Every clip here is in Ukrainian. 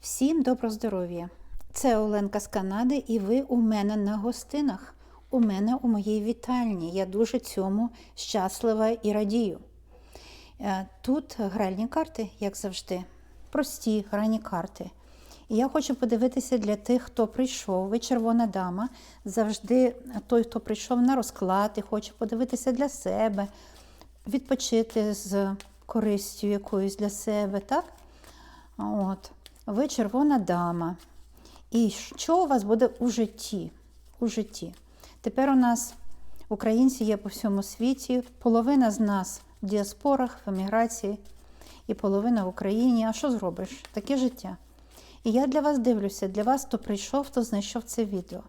Всім доброго здоров'я! Це Оленка з Канади, і ви у мене на гостинах. У мене у моїй вітальні. Я дуже цьому щаслива і радію. Е, Тут гральні карти, як завжди, прості гральні карти. І я хочу подивитися для тих, хто прийшов. Ви червона дама. Завжди той, хто прийшов на розклад і хоче подивитися для себе, відпочити з користю якоюсь для себе, так? От. Ви червона дама. І що у вас буде у житті? У житті. Тепер у нас українці є по всьому світі, половина з нас в діаспорах, в еміграції, і половина в Україні. А що зробиш? Таке життя. І я для вас дивлюся, для вас, хто прийшов, хто знайшов це відео.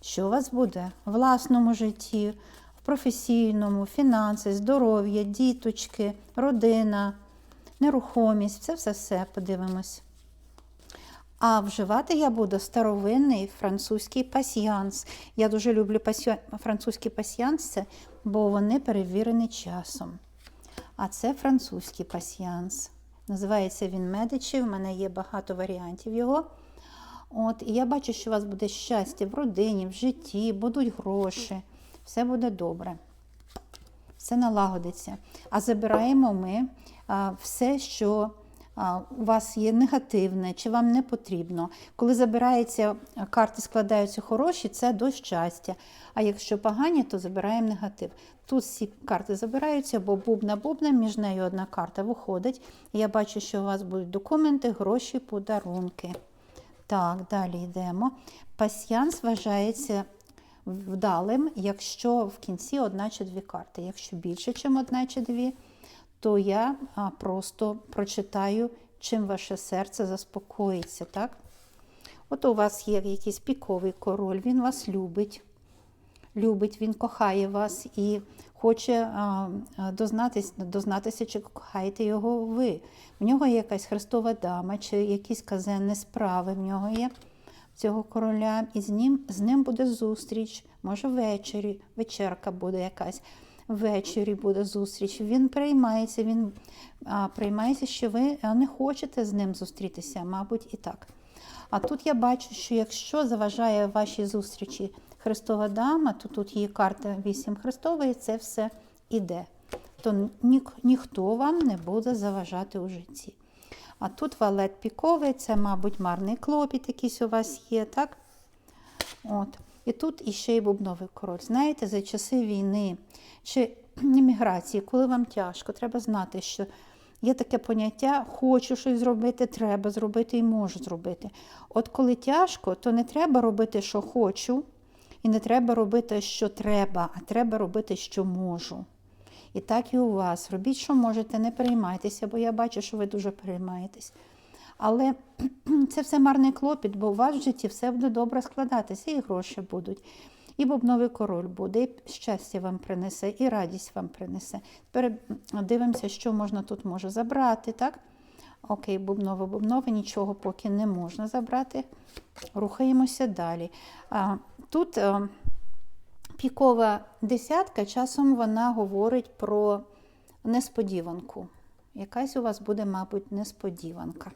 Що у вас буде в власному житті, в професійному, фінанси, здоров'я, діточки, родина, нерухомість, це все-все подивимось. А вживати я буду старовинний французький пасьянс. Я дуже люблю пасья... французькі пасьянси, бо вони перевірені часом. А це французький пасьянс. Називається він Медичі. В мене є багато варіантів його. От, І я бачу, що у вас буде щастя в родині, в житті, будуть гроші. Все буде добре. Все налагодиться. А забираємо ми а, все, що у вас є негативне, чи вам не потрібно. Коли забирається, карти складаються хороші, це до щастя. А якщо погані, то забираємо негатив. Тут всі карти забираються, бо бубна-бубна, між нею одна карта виходить. Я бачу, що у вас будуть документи, гроші, подарунки. Так, далі йдемо. Пасьянс вважається вдалим, якщо в кінці одна чи дві карти. Якщо більше, ніж одна чи дві, то я просто прочитаю, чим ваше серце заспокоїться. так? От у вас є якийсь піковий король, він вас любить. Любить, він кохає вас і хоче а, дознатись, дознатися, чи кохаєте його ви. В нього є якась Христова дама, чи якісь казенні справи в нього є цього короля, і з ним з ним буде зустріч, може ввечері, вечерка буде якась, ввечері буде зустріч. Він приймається, він а, приймається, що ви не хочете з ним зустрітися, мабуть, і так. А тут я бачу, що якщо заважає вашій зустрічі Христова дама, то тут є карта 8 Христової, це все іде. То ні, ніхто вам не буде заважати у житті. А тут валет піковий, це, мабуть, марний клопіт якийсь у вас є, так? От. І тут іще й бубновий король. Знаєте, за часи війни чи імміграції, коли вам тяжко, треба знати, що є таке поняття хочу щось зробити, треба зробити і можу зробити. От коли тяжко, то не треба робити, що хочу, і не треба робити, що треба, а треба робити, що можу. І так і у вас. Робіть, що можете, не переймайтеся, бо я бачу, що ви дуже переймаєтесь. Але це все марний клопіт, бо у вас в житті все буде добре складатися, і гроші будуть, і бубновий король буде, і щастя вам принесе, і радість вам принесе. Тепер дивимося, що можна тут може забрати. так? Окей, бубнове, бубнове, нічого поки не можна забрати. Рухаємося далі. А, Тут а, пікова десятка, часом вона говорить про несподіванку. Якась у вас буде, мабуть, несподіванка.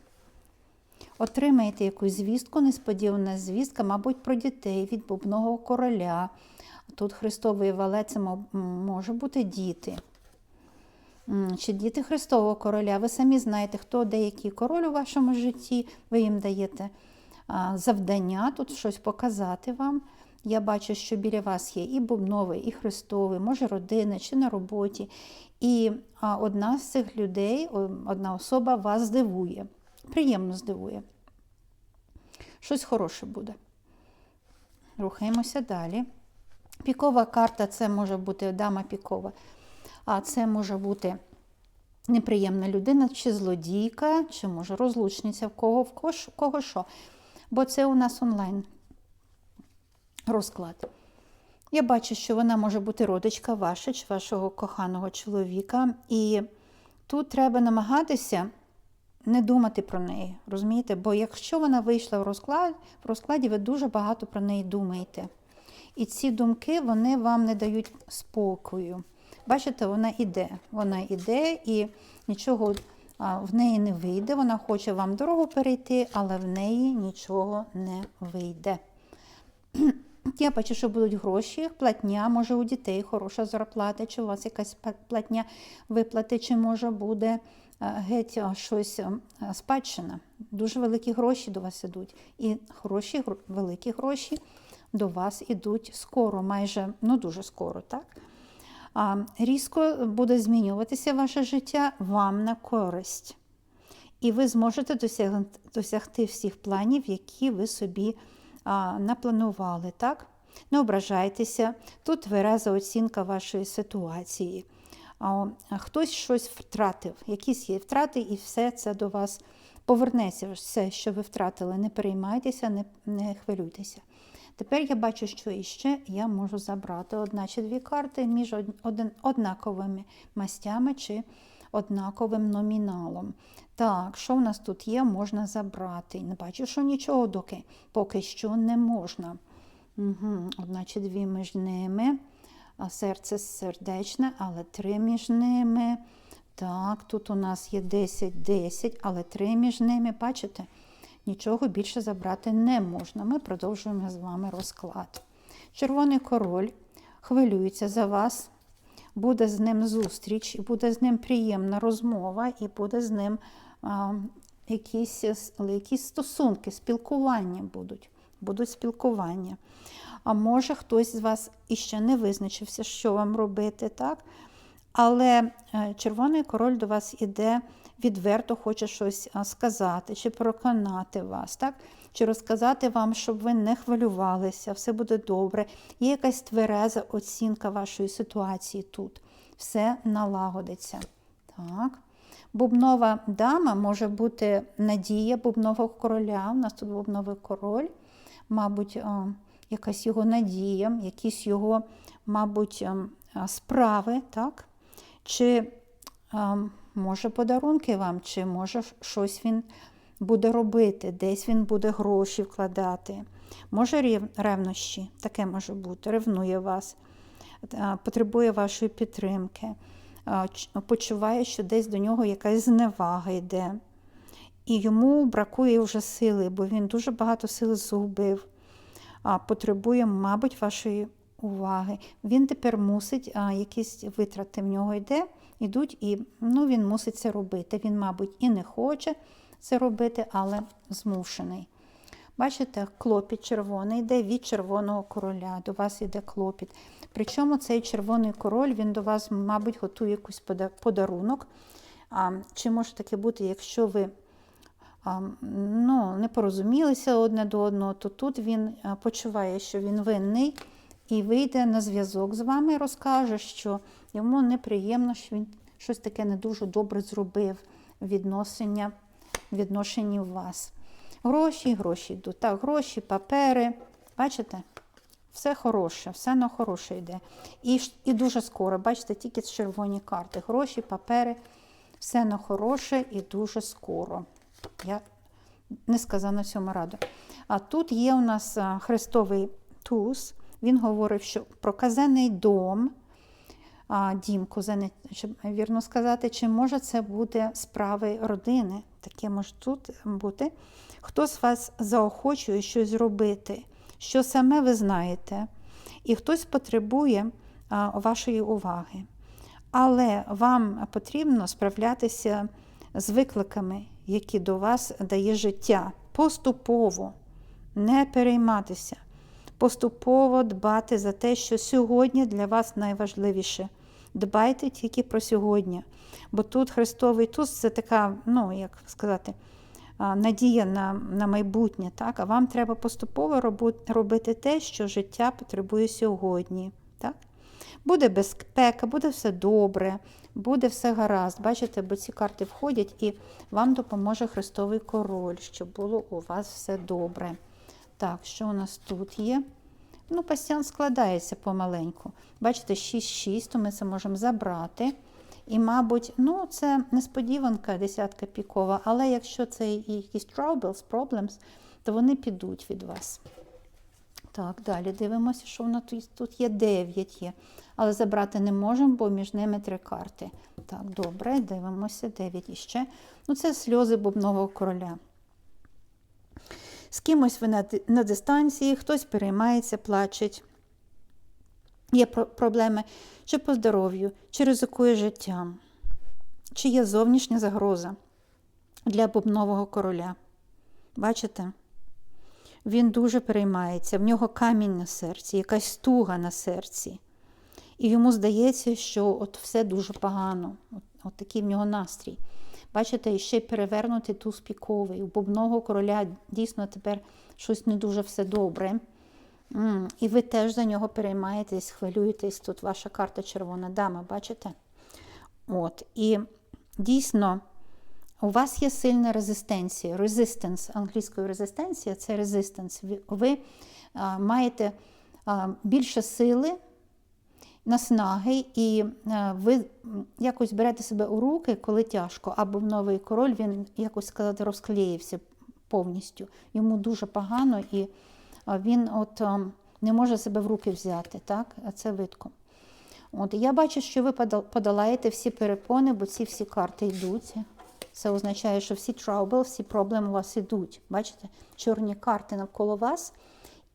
Отримаєте якусь звістку, несподівана звістка, мабуть, про дітей від бубного короля. Тут Христовий валець може бути діти. Чи діти Христового короля, ви самі знаєте, хто деякий король у вашому житті, ви їм даєте завдання, тут щось показати вам. Я бачу, що біля вас є і бубновий, і Христовий, може родина, чи на роботі. І одна з цих людей, одна особа вас здивує, приємно здивує. Щось хороше буде. Рухаємося далі. Пікова карта це може бути дама пікова, а це може бути неприємна людина, чи злодійка, чи може розлучниця, в кого, в кого, в кого що. Бо це у нас онлайн розклад. Я бачу, що вона може бути родичка ваша чи вашого коханого чоловіка. І тут треба намагатися не думати про неї. розумієте? Бо якщо вона вийшла в розклад, в розкладі, ви дуже багато про неї думаєте. І ці думки вони вам не дають спокою. Бачите, вона іде. Вона іде і нічого в неї не вийде, вона хоче вам дорогу перейти, але в неї нічого не вийде. Я бачу, що будуть гроші, платня, може у дітей хороша зарплата, чи у вас якась платня виплати, чи може буде геть е, щось е, спадщина. Дуже великі гроші до вас ідуть. І гро- великі гроші до вас ідуть скоро, майже, ну дуже скоро, так? Різко буде змінюватися ваше життя вам на користь. І ви зможете досягти всіх планів, які ви собі а, напланували. Так? Не ображайтеся, тут твереза оцінка вашої ситуації. Хтось щось втратив, якісь є втрати, і все це до вас повернеться. Все, що ви втратили, не переймайтеся, не, не хвилюйтеся. Тепер я бачу, що іще я можу забрати одна чи дві карти між один, однаковими мастями чи однаковим номіналом. Так, що в нас тут є, можна забрати. Не бачу, що нічого доки поки що не можна. Угу. Одна чи дві між ними. Серце сердечне, але три між ними. Так, тут у нас є 10, 10, але три між ними. Бачите? Нічого більше забрати не можна. Ми продовжуємо з вами розклад. Червоний король хвилюється за вас, буде з ним зустріч, і буде з ним приємна розмова, і буде з ним а, якісь, якісь стосунки, спілкування будуть. Будуть спілкування. А може хтось з вас іще не визначився, що вам робити, так? Але е, червоний король до вас іде відверто, хоче щось сказати, чи переконати вас, так? чи розказати вам, щоб ви не хвилювалися, все буде добре. Є якась твереза оцінка вашої ситуації тут. Все налагодиться. Так. Бубнова дама може бути надія бубнового короля. У нас тут бубновий король, мабуть, якась його надія, якісь його, мабуть, ем, справи, так? Чи може подарунки вам, чи може щось він буде робити, десь він буде гроші вкладати. Може рев- ревнощі, таке може бути, ревнує вас, потребує вашої підтримки, почуває, що десь до нього якась зневага йде. І йому бракує вже сили, бо він дуже багато сили згубив, потребує, мабуть, вашої уваги. Він тепер мусить, якісь витрати в нього йде, йдуть, і ну, він мусить це робити. Він, мабуть, і не хоче це робити, але змушений. Бачите, клопіт червоний йде від червоного короля. До вас йде клопіт. Причому цей червоний король він до вас, мабуть, готує якийсь подарунок. А, чи може таке бути, якщо ви ну, не порозумілися одне до одного, то тут він почуває, що він винний і вийде на зв'язок з вами розкаже, що йому неприємно, що він щось таке не дуже добре зробив відношення, відношенні в вас. Гроші, гроші йдуть. Так, гроші, папери. Бачите? Все хороше, все на хороше йде. І, і дуже скоро, бачите, тільки червоні карти. Гроші, папери, все на хороше і дуже скоро. Я не сказана цьому раду. А тут є у нас а, хрестовий туз. Він говорив, що про казенний дом, дім кузений, щоб вірно сказати, чи може це бути справи родини. Таке може тут бути. Хто з вас заохочує щось зробити, що саме ви знаєте, і хтось потребує вашої уваги. Але вам потрібно справлятися з викликами, які до вас дає життя. Поступово не перейматися, поступово дбати за те, що сьогодні для вас найважливіше. Дбайте тільки про сьогодні. Бо тут Христовий туз це така, ну як сказати, надія на, на майбутнє. Так? А вам треба поступово робити те, що життя потребує сьогодні. Так? Буде безпека, буде все добре, буде все гаразд. Бачите, бо ці карти входять і вам допоможе Христовий король, щоб було у вас все добре. Так, що у нас тут є? Ну, пастян складається помаленьку. Бачите, 6-6, то ми це можемо забрати. І, мабуть, ну, це несподіванка, десятка пікова, але якщо це якісь troubles, problems, то вони підуть від вас. Так, далі дивимося, що воно тут, тут є 9 є. Але забрати не можемо, бо між ними три карти. Так, добре, дивимося, 9 іще. Ну, це сльози бубнового короля. З кимось ви на, на дистанції, хтось переймається, плачеть. Є про- проблеми чи по здоров'ю, чи ризикує життям, чи є зовнішня загроза для бубнового короля. Бачите? Він дуже переймається, в нього камінь на серці, якась стуга на серці. І йому здається, що от все дуже погано. От, от такий в нього настрій. Бачите, ще й перевернутий туз піковий. У бубного короля дійсно тепер щось не дуже все добре. І ви теж за нього переймаєтесь, хвилюєтесь. Тут ваша карта червона дама, бачите? От. І дійсно, у вас є сильна резистенція. Resistance, англійською резистенція це resistance. Ви, а, маєте а, більше сили, наснаги, і а, ви якось берете себе у руки, коли тяжко. Або в новий король, він, якось сказати, розклеївся повністю. Йому дуже погано, і він от, а, не може себе в руки взяти. Так? А Це видко. От, я бачу, що ви подолаєте всі перепони, бо ці всі карти йдуть. Це означає, що всі trouble, всі проблеми у вас йдуть. Бачите, чорні карти навколо вас,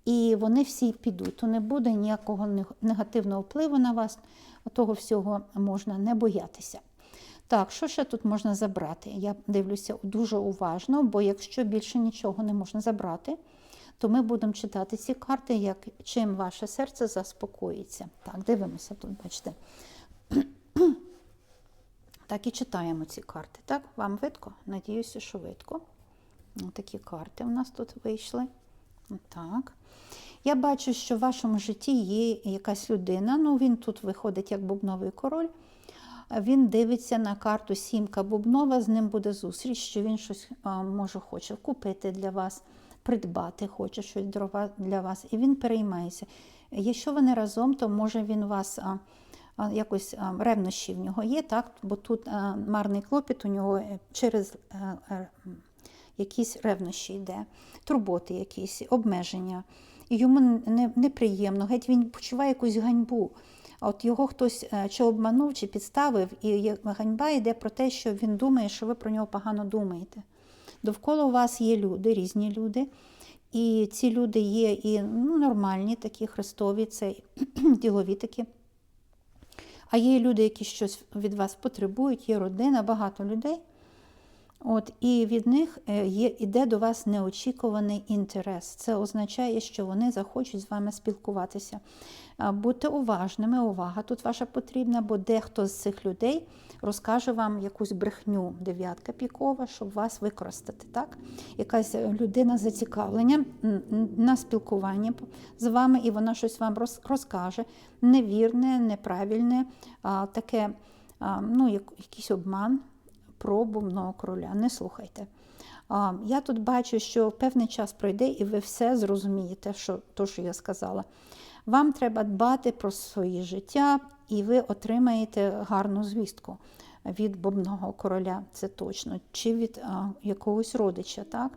і вони всі підуть. То не буде ніякого негативного впливу на вас. Того всього можна не боятися. Так, що ще тут можна забрати? Я дивлюся дуже уважно, бо якщо більше нічого не можна забрати, то ми будемо читати ці карти, як чим ваше серце заспокоїться. Так, дивимося тут, бачите. Так і читаємо ці карти. Так, вам видко? Надіюся, що видко. Такі карти у нас тут вийшли. Так. Я бачу, що в вашому житті є якась людина. Ну, він тут виходить як бубновий король. Він дивиться на карту Сімка Бубнова, з ним буде зустріч, що він щось може хоче купити для вас, придбати, хоче щось для вас, і він переймається. Якщо вони разом, то може він вас якось ревнощі в нього є, так? бо тут марний клопіт у нього е, через е, е, якісь ревнощі йде, турботи якісь, обмеження. І йому не- неприємно, геть він почуває якусь ганьбу. От його хтось чи обманув, чи підставив, і ганьба йде про те, що він думає, що ви про нього погано думаєте. Довкола у вас є люди, різні люди. І ці люди є і ну, нормальні, такі христові, це ділові такі. А є люди, які щось від вас потребують, є родина, багато людей. От, і від них е, є, іде до вас неочікуваний інтерес. Це означає, що вони захочуть з вами спілкуватися. Будьте уважними, увага тут ваша потрібна, бо дехто з цих людей розкаже вам якусь брехню, дев'ятка пікова, щоб вас використати. Так? Якась е, людина з зацікавленням м, м, на спілкування з вами, і вона щось вам роз- розкаже. Невірне, неправильне, таке, ну, якийсь обман про бумного короля. Не слухайте. Я тут бачу, що певний час пройде, і ви все зрозумієте, що, то, що я сказала. Вам треба дбати про своє життя, і ви отримаєте гарну звістку від бубного короля, це точно, чи від а, якогось родича. Так?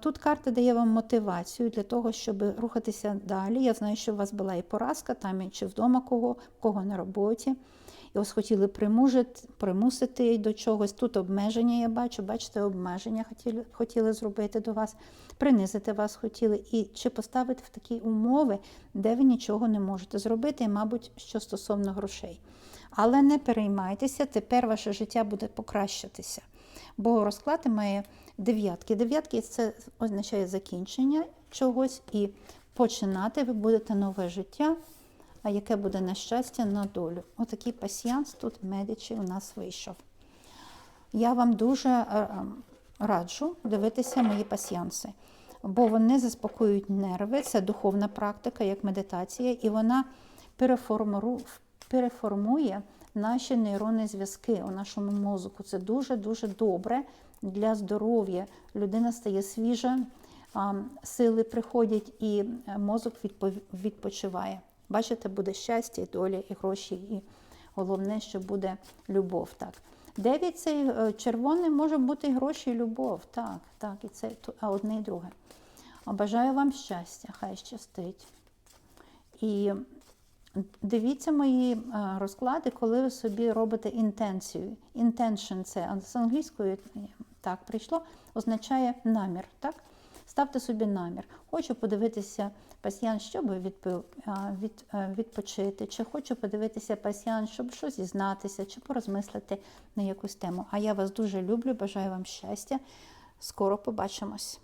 Тут карта дає вам мотивацію для того, щоб рухатися далі. Я знаю, що у вас була і поразка, там і чи вдома кого, кого на роботі. І ось хотіли примужити, примусити до чогось. Тут обмеження я бачу, бачите, обмеження хотіли, хотіли зробити до вас, принизити вас хотіли, і чи поставити в такі умови, де ви нічого не можете зробити, і, мабуть, що стосовно грошей. Але не переймайтеся, тепер ваше життя буде покращатися. Бо розклад має дев'ятки. Дев'ятки це означає закінчення чогось і починати ви будете нове життя а яке буде на щастя, на долю. Отакий пасіянс тут медичі у нас вийшов. Я вам дуже е, е, раджу дивитися мої пасіянси, бо вони заспокоюють нерви, це духовна практика, як медитація, і вона переформує наші нейронні зв'язки у нашому мозку. Це дуже-дуже добре для здоров'я. Людина стає свіжа, сили приходять, і е, мозок відпочиває. Бачите, буде щастя, і доля, і гроші, і головне, що буде любов. Так. Дев'ять це е, червоний може бути гроші, і любов. Так, так, і це а одне і друге. Бажаю вам щастя, хай щастить. І дивіться мої е, розклади, коли ви собі робите інтенцію. Intention – це з англійської так прийшло, означає намір. Так? Ставте собі намір. Хочу подивитися пасіян, щоб відпив, від, е, відпочити, чи хочу подивитися пасіян, щоб щось дізнатися, чи порозмислити на якусь тему. А я вас дуже люблю, бажаю вам щастя. Скоро побачимось.